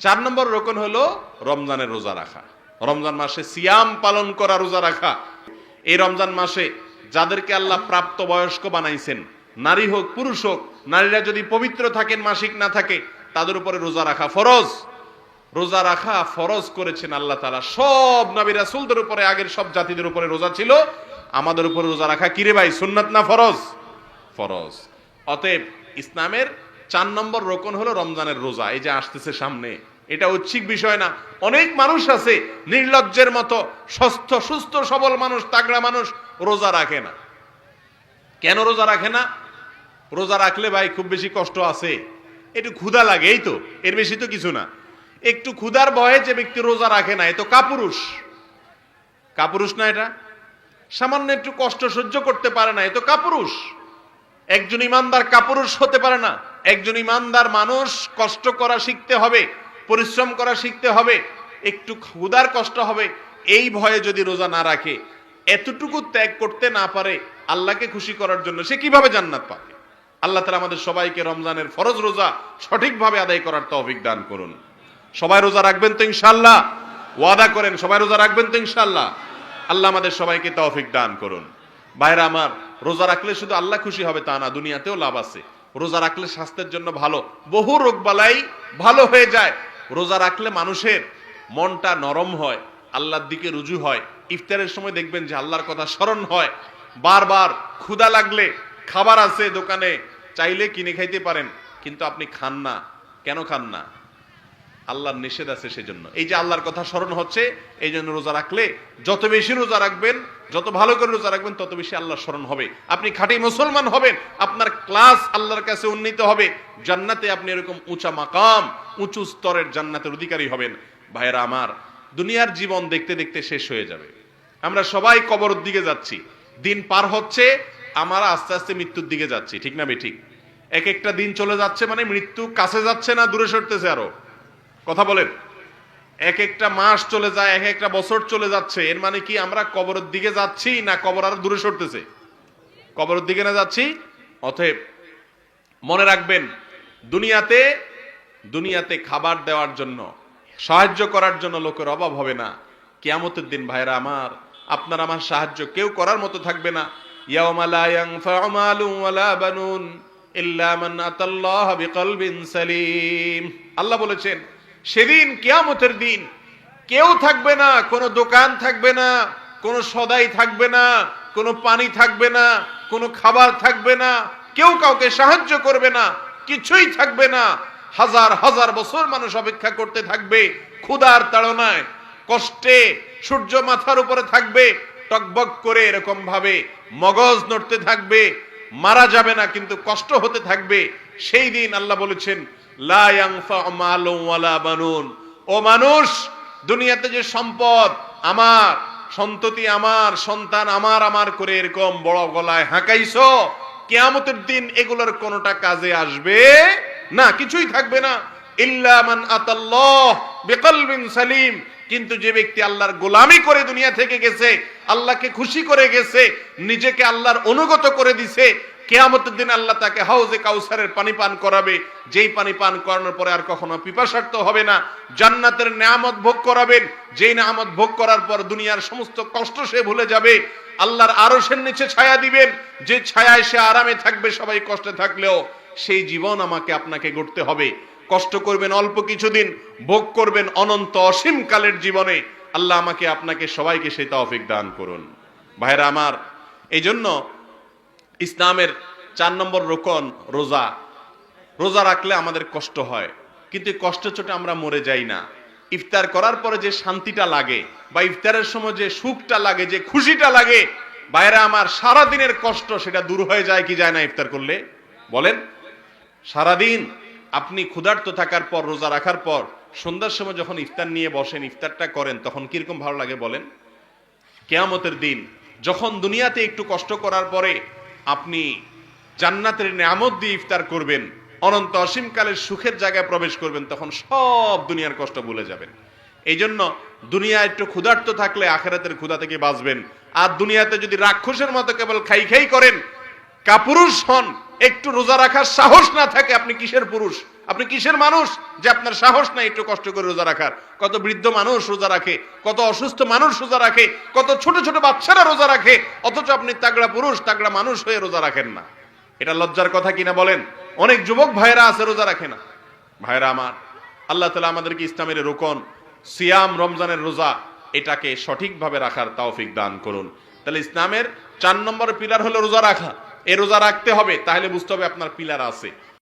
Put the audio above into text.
চার নম্বর রোকন হলো রমজানের রোজা রাখা। রমজান মাসে সিয়াম পালন করা রোজা রাখা। এই রমজান মাসে যাদেরকে আল্লাহ প্রাপ্ত বয়স্ক বানাইছেন, নারী হোক, পুরুষ হোক, নারীরা যদি পবিত্র থাকেন, মাসিক না থাকে, তাদের উপরে রোজা রাখা ফরজ। রোজা রাখা ফরজ করেছেন আল্লাহ তালা সব নবী রাসুলদের উপরে, আগের সব জাতিদের উপরে রোজা ছিল। আমাদের উপরে রোজা রাখা কিরে ভাই, সুন্নাত না ফরজ? ফরজ। অতএব ইসলামের চার নম্বর রোকন হলো রমজানের রোজা, এই যে আসতেছে সামনে। এটা ঐচ্ছিক বিষয় না। অনেক মানুষ আছে, নির্লজ্জের মতো, সুস্থ সুস্থ, সবল মানুষ, তাগড়া মানুষ, রোজা রাখে না। কেন রোজা রাখে না? রোজা রাখলে ভাই খুব বেশি কষ্ট আছে। একটু ক্ষুধা লাগে, এই তো। এর বেশি তো কিছু না। একটু ক্ষুধার ভয়ে যে ব্যক্তি রোজা রাখে না, এ তো কাপুরুষ। কাপুরুষ না এটা? সামান্য একটু কষ্ট সহ্য করতে পারে না, এ তো কাপুরুষ। একজন ইমানদার কাপুরুষ হতে পারে না। একজন ইমানদার মানুষ কষ্ট করা শিখতে হবে, পরিশ্রম করা শিখতে হবে, একটু ক্ষুধার কষ্ট হবে, এই ভয়ে যদি রোজা না রাখে, এতটুকু ত্যাগ করতে না পারে, আল্লাহকে খুশি করার জন্য সে কীভাবে জান্নাত পাবে? আল্লাহ তালা আমাদের সবাইকে রমজানের ফরজ রোজা সঠিকভাবে আদায় করার তৌফিক দান করুন। সবাই রোজা রাখবেন তো ইনশাল্লাহ ওয়াদা করেন, সবাই রোজা রাখবেন তো ইনশাল্লাহ আল্লাহ আমাদের সবাইকে তৌফিক দান করুন। বাইরে আমার, রোজা রাখলে শুধু আল্লাহ খুশি হবে তা না, দুনিয়াতেও লাভ আছে। রোজা রাখলে স্বাস্থ্যের জন্য ভালো। বহু রোগ বালাই ভালো হয়ে যায়। রোজা রাখলে মানুষের মনটা নরম হয়, আল্লাহর দিকে রুজু হয়। ইফতারের সময় দেখবেন যে আল্লাহর কথা স্মরণ হয়। বারবার ক্ষুধা লাগলে খাবার আছে দোকানে, চাইলে কিনে খাইতে পারেন, কিন্তু আপনি খান না। কেন খান না? আল্লাহর নিষেধ আছে সেজন্য। এই যে আল্লাহর কথা স্মরণ হচ্ছে এই জন্য রোজা রাখলে যত বেশি রোজা রাখবেন যত ভালো করে রোজা রাখবেন, তত বেশি আল্লাহর স্মরণ হবে। আপনি খাঁটি মুসলমান হবেন, আপনার ক্লাস আল্লাহর কাছে উন্নীত হবে। জান্নাতে আপনি এরকম উঁচা মাকাম, উঁচু স্তরের জান্নাতের অধিকারী হবেন। ভাইয়েরা আমার, দুনিয়ার জীবন দেখতে দেখতে শেষ হয়ে যাবে। আমরা সবাই কবরের দিকে যাচ্ছি। দিন পার হচ্ছে, আমরা আস্তে আস্তে মৃত্যুর দিকে যাচ্ছি। ঠিক না বে ঠিক? এক একটা দিন চলে যাচ্ছে মানে মৃত্যু কাছে যাচ্ছে না, দূরে সরতেছে আরও। কথা বলেন। এক একটা মাস চলে যায়, এক একটা বছর চলে যাচ্ছে। এর মানে কি আমরা কবরের দিকে যাচ্ছি না কবর আরও দূরে সরতেছে? কবরের দিকে না যাচ্ছি? অতএব মনে রাখবেন, দুনিয়াতে দুনিয়াতে খাবার দেওয়ার জন্য, সাহায্য করার জন্য লোকের অভাব হবে না। কিয়ামতের দিন ভাইরা আমার, আপনার আমার সাহায্য কেউ করার মতো থাকবে না। আল্লাহ বলেছেন সেদিন কেয়ামতের দিন কেউ থাকবে না, কোনো দোকান থাকবে না, কোনো সদাই থাকবে না, কোনো পানি থাকবে না, কোনো খাবার থাকবে না, কেউ কাউকে সাহায্য করবে না, কিছুই থাকবে না। হাজার হাজার বছর মানুষ অপেক্ষা করতে থাকবে ক্ষুধার তাড়নায়, কষ্টে সূর্য মাথার উপরে থাকবে, টকবক করে এরকম ভাবে মগজ নড়তে থাকবে, মারা যাবে না, কিন্তু কষ্ট হতে থাকবে। সেই দিন আল্লাহ বলেছেন ও মানুষ, দুনিয়াতে যে সম্পদ আমার, সন্ততি আমার, সন্তান আমার আমার করে এরকম বড় গলায় হাঁকাইছো, কেয়ামতের দিন এগুলোর কোনোটা কাজে আসবে না, কিছুই থাকবে না। ইল্লা মান আতাল্লাহ বিকলবিন সালিম। কিন্তু যে ব্যক্তি আল্লাহর গোলামি করে দুনিয়া থেকে গেছে, আল্লাহকে খুশি করে গেছে, নিজেকে আল্লাহর অনুগত করে দিছে কেয়ামতের দিন আল্লাহ তাকে হাউজে কাউসারের পানি পান করাবে। যেই পানি পান করানোর পরে আর কখনো পিপাসার্থ হবে না। জান্নাতের নিয়ামত ভোগ করাবেন। যেই নিয়ামত ভোগ করার পর দুনিয়ার সমস্ত কষ্ট সে ভুলে যাবে। আল্লাহর আরশের নিচে ছায়া দিবেন। যে ছায়ায় সে আরামে থাকবে, সবাই কষ্টে থাকলেও সেই জীবন আমাকে আপনাকে গড়তে হবে। কষ্ট করবেন অল্প কিছুদিন, ভোগ করবেন অনন্ত অসীম কালের জীবনে। আল্লাহ আমাকে আপনাকে সবাইকে সেই তৌফিক দান করুন। ভাইরা আমার এই জন্য ইসলামের চার নম্বর রোকন রোজা। রোজা রাখলে আমাদের কষ্ট হয়, কিন্তু কষ্ট চোটে আমরা মরে যাই না। ইফতার করার পরে যে শান্তিটা লাগে বা ইফতারের সময় যে সুখটা লাগে, যে খুশিটা লাগে বাইরে আমার সারা দিনের কষ্ট সেটা দূর হয়ে যায় কি যায় না ইফতার করলে? বলেন। সারাদিন আপনি ক্ষুধার্ত থাকার পর, রোজা রাখার পর, সন্ধ্যার সময় যখন ইফতার নিয়ে বসেন, ইফতারটা করেন, তখন কীরকম ভালো লাগে বলেন? কেয়ামতের দিন, যখন দুনিয়াতে একটু কষ্ট করার পরে আপনি জান্নাতের নিয়ামত দিয়ে ইফতার করবেন, অনন্ত অসীমকালের সুখের জায়গায় প্রবেশ করবেন, তখন সব দুনিয়ার কষ্ট ভুলে যাবেন। এই জন্য দুনিয়া একটু ক্ষুধার্ত থাকলে আখেরাতের ক্ষুধা থেকে বাঁচবেন। আর দুনিয়াতে যদি রাক্ষসের মতো কেবল খাই খাই করেন, কাপুরুষ হন একটু রোজা রাখার সাহস না থাকে, আপনি কিসের পুরুষ? আপনি কিসের মানুষ যে আপনার সাহস নাই একটু কষ্ট করে রোজা রাখার? কত বৃদ্ধ মানুষ রোজা রাখে, কত অসুস্থ মানুষ রোজা রাখে, কত ছোট ছোট বাচ্চারা রোজা রাখে, অথচ আপনি তাগড়া পুরুষ, তাগড়া মানুষ হয়ে রোজা রাখেন না। এটা লজ্জার কথা কিনা বলেন? অনেক যুবক ভাইরা আছে রোজা রাখে না। ভাইরা আমার, আল্লাহ তালা আমাদেরকে ইসলামের রোকন, সিয়াম রমজানের রোজা, এটাকে সঠিকভাবে রাখার তৌফিক দান করুন। তাহলে ইসলামের চার নম্বর পিলার হলো রোজা রাখা। এই রোজা রাখতে হবে তাহলে বুঝতে হবে আপনার পিলার আছে।